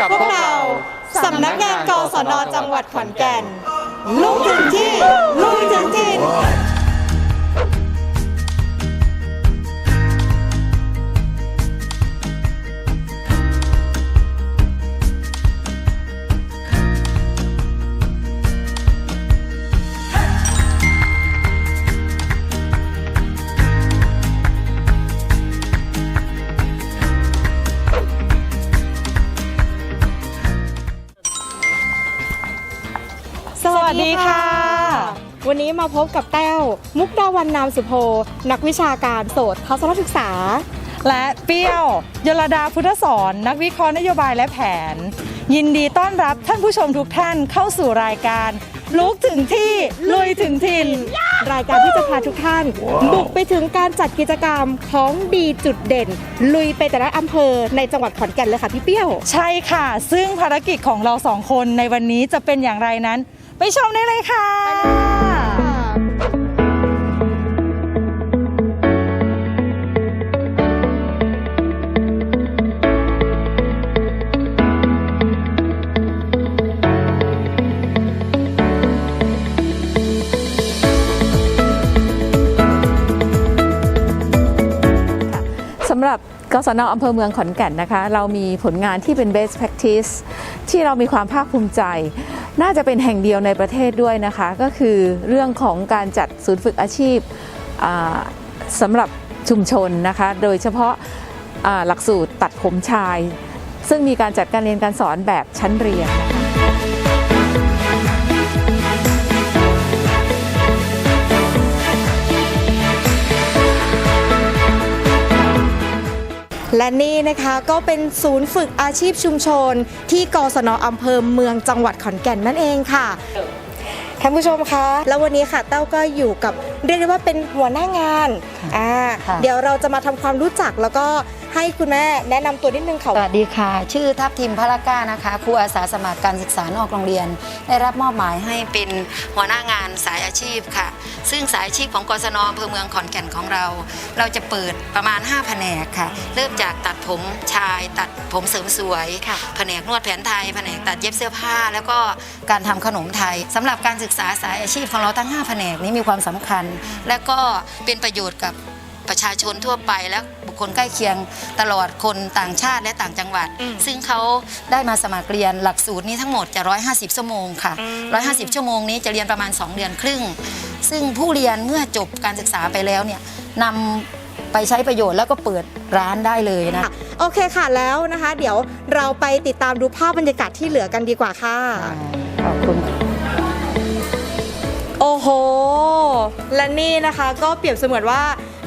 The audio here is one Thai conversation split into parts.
กับพวกเราสำนักงานกศนจังหวัดขอนแก่นลุกถึงที่ลุยถึงถิ่น วันนี้มาพบกับแต้ว มุกดาวันนามสุโพนักวิชาการโสตทัศนศึกษา และเปรี้ยวยลดาพุทธสอนนักวิเคราะห์นโยบายและแผน ยินดีต้อนรับท่านผู้ชมทุกท่านเข้าสู่รายการลุกถึงที่ลุยถึงถิ่น รายการที่จะพาทุกท่าน บุกไปถึงการจัดกิจกรรมของดีจุดเด่น ลุยไปแต่ละอำเภอในจังหวัดขอนแก่นเลยค่ะพี่เปี้ยว ใช่ค่ะ ซึ่งภารกิจของเราสองคนในวันนี้จะเป็นอย่างไรนั้น ไปชมได้เลยค่ะ กศนอำเภอเมืองขอนแก่นนะคะ เรามีผลงานที่เป็น best practice ที่เรามีความภาคภูมิใจ น่าจะเป็นแห่งเดียวในประเทศด้วยนะคะ ก็คือเรื่องของการจัดศูนย์ฝึกอาชีพสำหรับชุมชนนะคะ โดยเฉพาะหลักสูตรตัดผมชาย ซึ่งมีการจัดการเรียนการสอนแบบชั้นเรียน และนี่นะคะก็เป็นศูนย์ฝึกอาชีพชุมชน ที่กศนอำเภอเมืองจังหวัดขอนแก่นนั่นเองค่ะท่านผู้ชมคะ แล้ววันนี้ค่ะเต้าก็อยู่กับเรียกได้ว่าเป็นหัวหน้างานอ่าค่ะเดี๋ยวเราจะมาทำความรู้จักแล้วก็ ให้คุณแม่แนะนำตัวนิดนึงค่ะ สวัสดีค่ะ ชื่อทัพทิมพระก้านะคะครูอาสาสมัครการศึกษานอกโรงเรียน ได้รับมอบหมายให้เป็นหัวหน้างานสายอาชีพค่ะ ซึ่งสายอาชีพของกศนอำเภอเมืองขอนแก่นของเรา เราจะเปิดประมาณ 5 แผนกค่ะ เริ่มจากตัดผมชาย ตัดผมเสริมสวยค่ะ แผนกนวดแผนไทย แผนกตัดเย็บเสื้อผ้า แล้วก็การทำขนมไทยสำหรับการศึกษาสายอาชีพของเราทั้ง 5 แผนกนี้มีความสำคัญ และก็เป็นประโยชน์กับ ประชาชนทั่วไปและบุคคลใกล้เคียงตลอดคนต่างชาติและต่างจังหวัด อืมซึ่งเขาได้มาสมัครเรียนหลักสูตรนี้ทั้งหมดจะ 150 ชั่วโมงค่ะ อืม 150 ชั่วโมงนี้จะเรียนประมาณ 2 เดือนครึ่ง ซึ่งผู้เรียนเมื่อจบการศึกษาไปแล้วเนี่ยนำไปใช้ประโยชน์แล้วก็เปิดร้านได้เลยนะ ค่ะโอเคค่ะแล้วนะคะ เดี๋ยวเราไปติดตามดูภาพบรรยากาศที่เหลือกันดีกว่าค่ะ ขอบคุณ โอ้โห และนี่นะคะก็เปรียบเสมือนว่า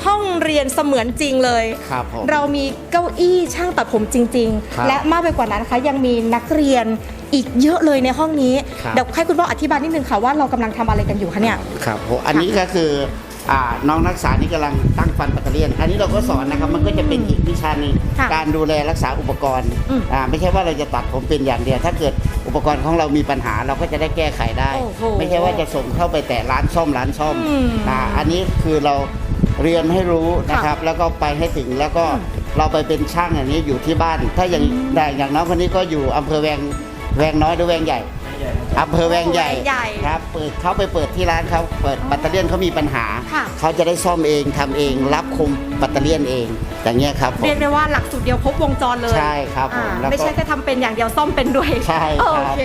ห้องเรียนเสมือนจริงเลย ครับผม เรามีเก้าอี้ช่างตัดผมจริง ครับๆ และมากไปกว่านั้นนะคะยังมีนักเรียนอีกเยอะเลยในห้องนี้ ครับ เดี๋ยวให้คุณพ่ออธิบายนิดนึงค่ะว่าเรากำลังทำอะไรกันอยู่คะเนี่ย ครับผมอันนี้ก็คืออ่าน้องนักศึกษานี่กำลังตั้งฟันปัตเตอร์เลียน อันนี้เราก็สอนนะครับมันก็จะเป็นอีกวิชาหนึงค่ะการดูแลรักษาอุปกรณ์อืมอ่าไม่ใช่ว่าเราจะตัดผมเป็นอย่างเดียว ถ้าเกิดอุปกรณ์ของเรามีปัญหาเราก็จะได้แก้ไขได้ โอ้โหไม่ใช่ว่าจะส่งเข้าไปแต่ร้านซ่อมร้านซ่อมอืมอ่าอันนี้คือเรา เรียนให้รู้นะครับ แล้วก็ไปให้ถึงแล้วก็เราไปเป็นช่างอย่างนี้อยู่ที่บ้าน ถ้าอย่างได้อย่างน้องคนนี้ก็อยู่อำเภอแวงแวงน้อยหรือแวงใหญ่ อำเภอแวงใหญ่แวงใหญ่ครับเปิดเขาไปเปิดที่ร้านเขาเปิดบัตเตอร์เลียนเขามีปัญหา ค่ะ เขาจะได้ซ่อมเองทำเอง รับคุมบัตเตอร์เลียนเอง อย่างเงี้ยครับผม เรียกได้ว่าหลักสูตรเดียวครบวงจรเลยใช่ครับผมอ่าแล้วก็ไม่ใช่แค่ทำเป็นอย่างเดียวซ่อมเป็นด้วยใช่คโอรับเค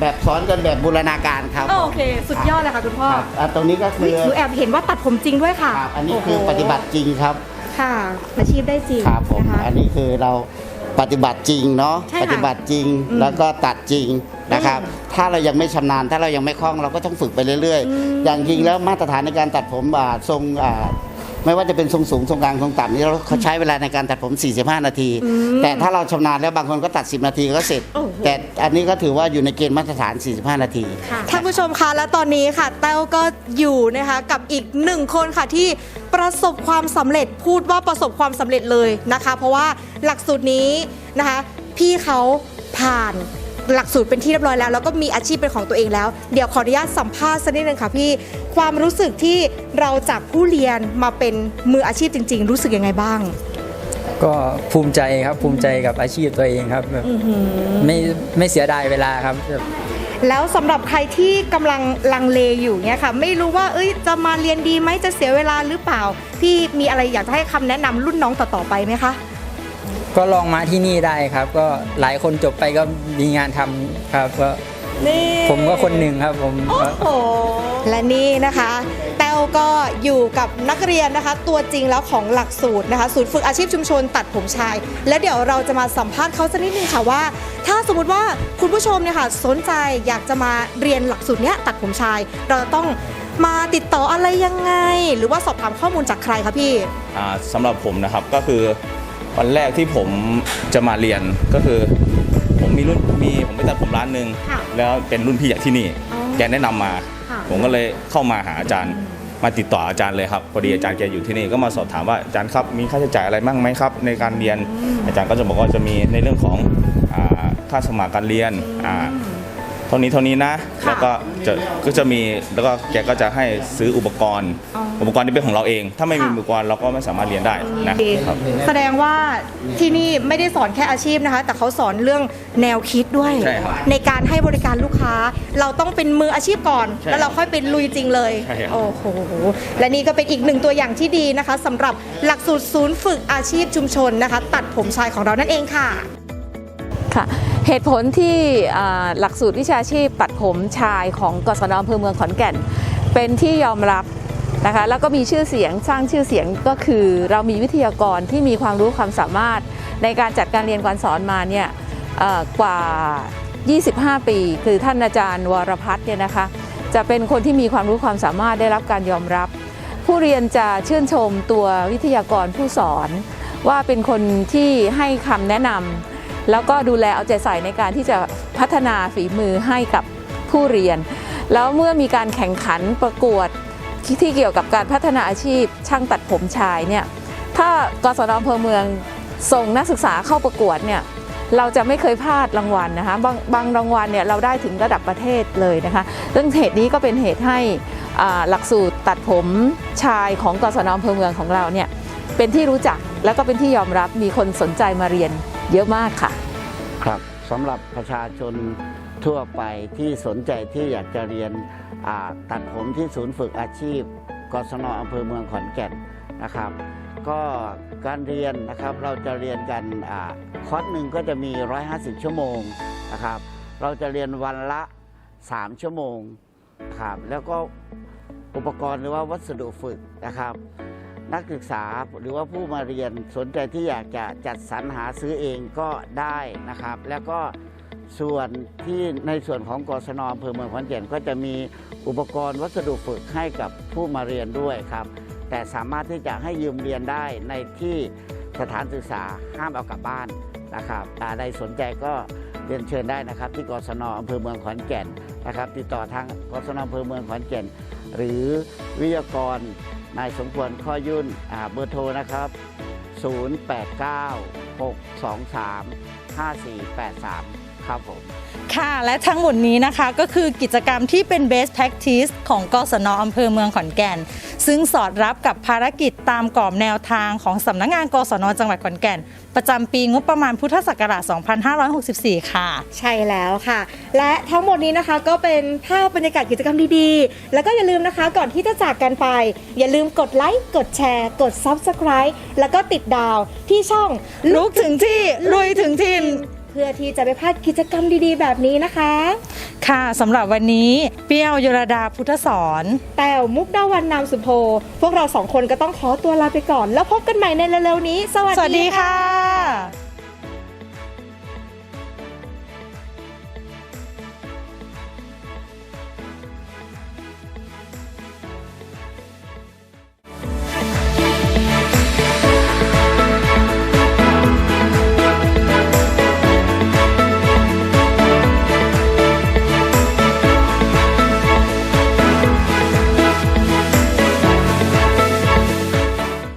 แบบสอนกันแบบบูรณาการครับโอเค สุดยอดเลยค่ะคุณพ่อครับอะตรงนี้ก็คือุ๊ยอหนูแอบเห็นว่าตัดผมจริงด้วยค่ะครับอันนี้โโหคือปฏิบัติจริงครับ ค่ะอาชีพได้จริงครับผมนะคะ อันนี้คือเรา ปฏิบัติจริงเนาะใช่ค่ะปฏิบัติจริงอืมแล้วก็ตัดจริงนะครับอืมถ้าเรายังไม่ชำนาญถ้าเรายังไม่คล่องเราก็ต้องฝึกไปเรื่อยอืมๆอย่างจริงแล้วมาตรฐานในการตัดผมอ่าทรงอ่า ไม่ว่าจะเป็นทรงสูงทรงกลางทรงต่ำนี่เราเขาใช้เวลาในการตัดผม 45 นาที แต่ถ้าเราชำนาญแล้วบางคนก็ตัด 10 นาทีก็เสร็จโอ้โหแต่อันนี้ก็ถือว่าอยู่ในเกณฑ์มาตรฐาน 45 นาที ท่านผู้ชมคะและตอนนี้ค่ะ แต้วก็อยู่นะคะกับอีกหนึ่งคนค่ะที่ประสบความสำเร็จพูดว่าประสบความสำเร็จเลยนะคะ เพราะว่าหลักสูตรนี้นะคะ พี่เขาผ่าน หลักสูตรเป็นที่เรียบร้อยแล้ว แล้วก็มีอาชีพเป็นของตัวเองแล้ว เดี๋ยวขออนุญาตสัมภาษณ์สักนิดนึงค่ะพี่ความรู้สึกที่เราจากผู้เรียนมาเป็นมืออาชีพจริง ๆ รู้สึกยังไงบ้าง ก็ภูมิใจครับภูมิใจกับอาชีพตัวเองครับแบบไม่ไม่เสียดายเวลาครับแบบแล้วสำหรับใครที่กำลังลังเลอยู่เนี่ยค่ะ ไม่รู้ว่าเอ้ยจะมาเรียนดีไหมจะเสียเวลาหรือเปล่า พี่มีอะไรอยากจะให้คำแนะนำรุ่นน้องต่อๆไปไหมคะ ก็ลองมาที่นี่ได้ครับ ก็หลายคนจบไปก็มีงานทำครับก็นี่ผมก็คนหนึ่งครับผมก็โอ้และนี่นะคะ แต้วก็อยู่กับนักเรียนนะคะ ตัวจริงแล้วของหลักสูตรนะคะ ศูนย์ฝึกอาชีพชุมชนตัดผมชาย แล้วเดี๋ยวเราจะมาสัมภาษณ์เขาสักนิดนึงค่ะว่า ถ้าสมมติว่าคุณผู้ชมเนี่ยค่ะสนใจอยากจะมาเรียนหลักสูตรเนี้ยตัดผมชาย เราต้องมาติดต่ออะไรยังไง หรือว่าสอบถามข้อมูลจากใครคะพี่ อ่าสำหรับผมนะครับก็คือ วันแรกที่ผมจะมาเรียนก็คือ ผมมีรุ่นมีผมไปตัดผมร้านหนึ่งค่ะแล้วเป็นรุ่นพี่จากที่นี่ อ๋อแกแนะนำมา ค่ะ ผมก็เลยเข้ามาหาอาจารย์มาติดต่ออาจารย์เลยครับพอดีอาจารย์แกอยู่ที่นี่ก็มาสอบถามว่าอาจารย์ครับมีค่าใช้จ่ายอะไรบ้างไหมครับ ในการเรียนอาจารย์ก็จะบอกว่าจะมีในเรื่องของอ่าค่าสมัครการเรียนอ่า เท่านี้เท่านี้นะค่ะแล้วก็จะก็จะมีแล้วก็แกก็จะให้ซื้ออุปกรณ์อ๋ออุอุปกรณ์ที่เป็นของเราเอง ถ้าไม่มีค่ะอุปกรณ์เราก็ไม่สามารถเรียนได้นะครับแสดงว่าที่นี่ไม่ได้สอนแค่อาชีพนะคะ แต่เขาสอนเรื่องแนวคิดด้วย ใช่ครับในการให้บริการลูกค้า เราต้องเป็นมืออาชีพก่อน ใช่แล้วเราค่อยเป็นลุยจริงเลย ใช่ครับ โอ้โห และนี่ก็เป็นอีกหนึ่งตัวอย่างที่ดีนะคะสำหรับหลักสูตรศูนย์ฝึกอาชีพชุมชนนะคะ ตัดผมชายของเรานั่นเองค่ะ ค่ะ เหตุผลที่หลักสูตรวิชาชีพตัดผมชายของกศนอำเภอเมืองขอนแก่น เป็นที่ยอมรับนะคะแล้วก็มีชื่อเสียงสร้างชื่อเสียงก็คือเรามีวิทยากรที่มีความรู้ความสามารถในการจัดการเรียนการสอนมาเนี่ยกว่า 25 ปี คือท่านอาจารย์วรพัฒน์เนี่ยนะคะจะเป็นคนที่มีความรู้ความสามารถได้รับการยอมรับ ผู้เรียนจะชื่นชมตัววิทยากรผู้สอน ว่าเป็นคนที่ให้คำแนะนำ แล้วก็ดูแลเอาใจใส่ในการที่จะพัฒนาฝีมือให้กับผู้เรียน แล้วเมื่อมีการแข่งขันประกวดที่เกี่ยวกับการพัฒนาอาชีพ ช่างตัดผมชายเนี่ยถ้ากศนอำเภอเมืองส่งนักศึกษาเข้าประกวดเนี่ยเราจะไม่เคยพลาดรางวัลนะคะบางบางรางวัลเนี่ยเราได้ถึงระดับประเทศเลยนะคะเรื่องเหตุนี้ก็เป็นเหตุให้หลักสูตรตัดผมชายของกศนอำเภอเมืองของเราเนี่ยเป็นที่รู้จักแล้วก็เป็นที่ยอมรับมีคนสนใจมาเรียน เยอะมากค่ะ ครับสำหรับประชาชนทั่วไปที่สนใจที่อยากจะเรียนตัดผมที่ศูนย์ฝึกอาชีพกศนอำเภอเมืองขอนแก่นนะครับ ก็การเรียนนะครับเราจะเรียนกันอคอร์สหนึ่งก็จะมี 150 ชั่วโมงนะครับเราจะเรียนวันละ 3 ชั่วโมงครับแล้วก็อุปกรณ์หรือว่าวัสดุฝึกนะครับ นักศึกษาหรือว่าผู้มาเรียนสนใจที่อยากจะจัดสรรหาซื้อเองก็ได้นะครับ แล้วก็ส่วนที่ในส่วนของกศนอำเภอเมืองขอนแก่นก็จะมีอุปกรณ์วัสดุฝึกให้กับผู้มาเรียนด้วยครับ แต่สามารถที่จะให้ยืมเรียนได้ในที่สถานศึกษาห้ามเอากลับบ้านนะครับอ่าใดสนใจก็เรียนเชิญได้นะครับ ที่กศนอำเภอเมืองขอนแก่นนะครับ ติดต่อทางกศนอำเภอเมืองขอนแก่น หรือวิทยากร นายสมควรข้อยุ่นเบอร์โทรนะครับ 0896235483 ครับผม ค่ะและทั้งหมดนี้นะคะก็คือกิจกรรมที่เป็น best practice ของกศนอำเภอเมืองขอนแก่น ซึ่งสอดรับกับภารกิจตามกรอบแนวทางของสำนักงานกศนจังหวัดขอนแก่น ประจำปีงบประมาณพุทธศักราช 2564 ค่ะ ใช่แล้วค่ะ และทั้งหมดนี้นะคะก็เป็นภาพบรรยากาศกิจกรรมดีๆ แล้วก็อย่าลืมนะคะก่อนที่จะจากกันไป อย่าลืมกดไลค์กดแชร์ กด Subscribe แล้วก็ติดดาวที่ช่องลุกถึงที่ลุยถึงถิ่นเพื่อที่จะไม่พลาดกิจกรรมดีๆ แบบนี้นะคะ ค่ะสำหรับวันนี้เปรี้ยวยรดาพุทธสอนแต้วมุกดาวันนามสุโพพวกเราสองคนก็ต้องขอตัวลาไปก่อน แล้วพบกันใหม่ในเร็วๆนี้ สวัสสวัสดีดีค่ะค่ะ